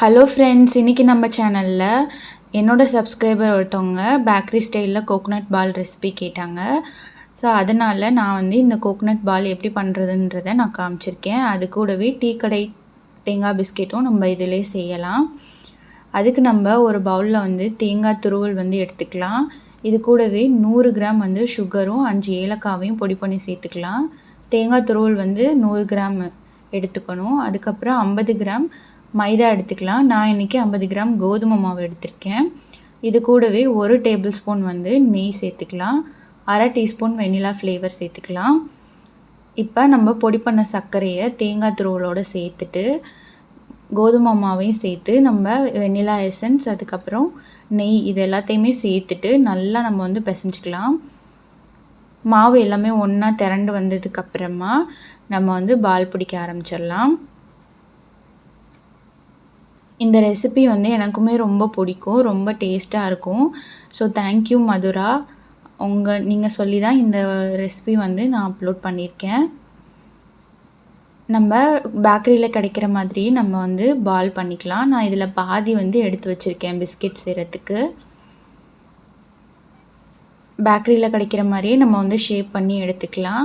Hello friends இன்றைக்கி நம்ம சேனலில் என்னோடய சப்ஸ்கிரைபர் ஒருத்தவங்க பேக்கரி ஸ்டைலில் கோகோனட் பால் ரெசிபி கேட்டாங்க. ஸோ அதனால் நான் வந்து இந்த கோகோனட் பால் எப்படி பண்ணுறதுன்றதை நான் காமிச்சிருக்கேன். அது கூடவே டீ கடை தேங்காய் பிஸ்கெட்டும் நம்ம இதிலே செய்யலாம். அதுக்கு நம்ம ஒரு பவுலில் வந்து தேங்காய் துருவல் வந்து எடுத்துக்கலாம். இது கூடவே நூறு கிராம் வந்து சுகரும் அஞ்சு ஏலக்காவையும் பொடி பண்ணி சேர்த்துக்கலாம். தேங்காய் துருவல் வந்து நூறு கிராம் எடுத்துக்கணும். அதுக்கப்புறம் ஐம்பது கிராம் மைதா எடுத்துக்கலாம். நான் இன்றைக்கி ஐம்பது கிராம் கோதுமை மாவு எடுத்திருக்கேன். இது கூடவே ஒரு டேபிள் ஸ்பூன் வந்து நெய் சேர்த்துக்கலாம். அரை டீஸ்பூன் வெனிலா ஃப்ளேவர் சேர்த்துக்கலாம். இப்போ நம்ம பொடி பண்ண சர்க்கரையை தேங்காய் துருவலோடு சேர்த்துட்டு கோதுமை மாவையும் சேர்த்து நம்ம வெனிலா எசன்ஸ் அதுக்கப்புறம் நெய் இது எல்லாத்தையுமே சேர்த்துட்டு நல்லா நம்ம வந்து பிசைஞ்சிக்கலாம். மாவு எல்லாமே ஒன்றா திரண்டு வந்ததுக்கப்புறமா நம்ம வந்து பால் பிடிக்க ஆரம்பிச்சிடலாம். இந்த ரெசிபி வந்து எனக்குமே ரொம்ப பிடிக்கும் ரொம்ப டேஸ்ட்டாக இருக்கும். So thank you Mathura. உங்கள் நீங்கள் சொல்லி தான் இந்த ரெசிபி வந்து நான் அப்லோட் பண்ணியிருக்கேன். நம்ம பேக்கரியில் கிடைக்கிற மாதிரி நம்ம வந்து பால் பண்ணிக்கலாம். நான் இதில் பாதி வந்து எடுத்து வச்சுருக்கேன் பிஸ்கெட் செய்கிறதுக்கு பேக்கரியில் கிடைக்கிற மாதிரியே நம்ம வந்து ஷேப் பண்ணி எடுத்துக்கலாம்.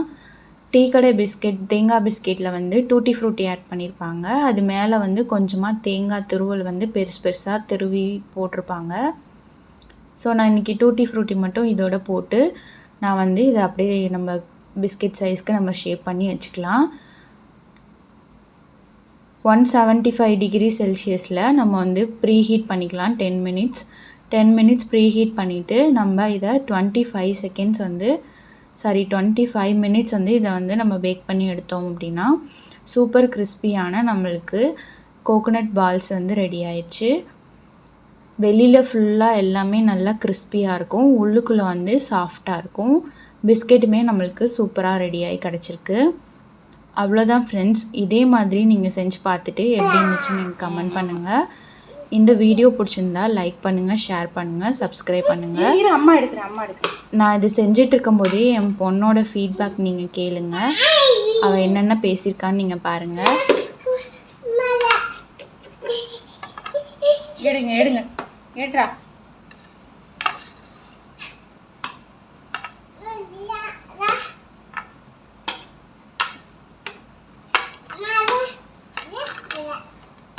டீ கடை பிஸ்கெட் தேங்காய் பிஸ்கெட்டில் வந்து டூட்டி ஃப்ரூட்டி ஆட் பண்ணியிருப்பாங்க அது மேலே வந்து கொஞ்சமாக தேங்காய் துருவல் வந்து பெருசு பெருசாக துருவி போட்டிருப்பாங்க. ஸோ நான் இன்றைக்கி டூட்டி ஃப்ரூட்டி மட்டும் இதோட போட்டு நான் வந்து இதை அப்படியே நம்ம பிஸ்கெட் சைஸ்க்கு நம்ம ஷேப் பண்ணி வச்சுக்கலாம். ஒன் செவன்ட்டி ஃபைவ் டிகிரி செல்சியஸில் நம்ம வந்து ப்ரீ ஹீட் பண்ணிக்கலாம். Ten minutes. Ten minutes preheat பண்ணிவிட்டு நம்ம இதை டுவெண்ட்டி ஃபைவ் செகண்ட்ஸ் வந்து சாரி டுவெண்ட்டி ஃபைவ் மினிட்ஸ் வந்து இதை வந்து நம்ம பேக் பண்ணி எடுத்தோம் அப்படின்னா சூப்பர் கிறிஸ்பியான நம்மளுக்கு கோகோனட் பால்ஸ் வந்து ரெடி ஆயிடுச்சு. வெளியில் ஃபுல்லாக எல்லாமே நல்லா கிறிஸ்பியாக இருக்கும். உள்ளுக்குள்ளே வந்து சாஃப்டாக இருக்கும். பிஸ்கெட்டுமே நம்மளுக்கு சூப்பராக ரெடியாகி கிடச்சிருக்கு. அவ்வளோதான் ஃப்ரெண்ட்ஸ் இதே மாதிரி நீங்கள் செஞ்சு பார்த்துட்டு எப்படி இருந்துச்சுன்னு எனக்கு கமெண்ட் பண்ணுங்கள் இந்த வீடியோ பிடிச்சிருந்தா லைக் பண்ணுங்கள் ஷேர் பண்ணுங்கள் சப்ஸ்கிரைப் பண்ணுங்கள் அம்மா எடுக்கிறேன் அம்மா எடுக்கிறேன். நான் இது செஞ்சிட்டு இருக்கும்போதே என் பொண்ணோட ஃபீட்பேக் நீங்கள் கேளுங்க. அவள் என்னென்ன பேசியிருக்கான்னு நீங்கள் பாருங்கள் எடுங்க எடுங்க. ஏட்ரா?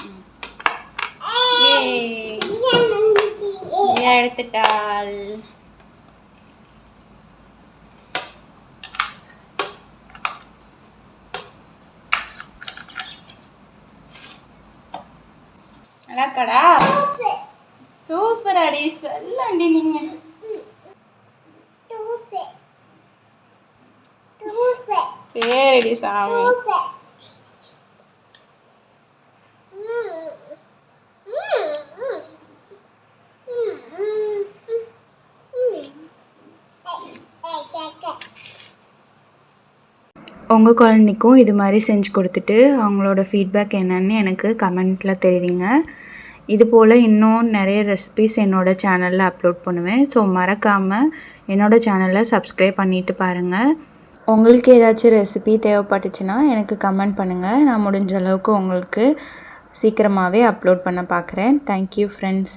ஏய். எடுத்துட்டாள் நல்லா இருக்காடா சூப்பர் அடி சொல்லண்டி நீங்க. சரிடி சாமி. உங்கள் குழந்தைக்கும் இது மாதிரி செஞ்சு கொடுத்துட்டு அவங்களோட ஃபீட்பேக் என்னன்னு எனக்கு கமெண்ட்டில் தெரிவிங்க. இது போல் இன்னும் நிறைய ரெசிபிஸ் என்னோடய சேனலில் அப்லோட் பண்ணுவேன். ஸோ மறக்காமல் என்னோடய சேனலை சப்ஸ்கிரைப் பண்ணிவிட்டு பாருங்கள் உங்களுக்கு ஏதாச்சும் ரெசிபி தேவைப்பட்டுச்சுன்னா எனக்கு கமெண்ட் பண்ணுங்கள் நான் முடிஞ்ச அளவுக்கு உங்களுக்கு சீக்கிரமாகவே அப்லோட் பண்ண பார்க்குறேன் தேங்க்யூ ஃப்ரெண்ட்ஸ்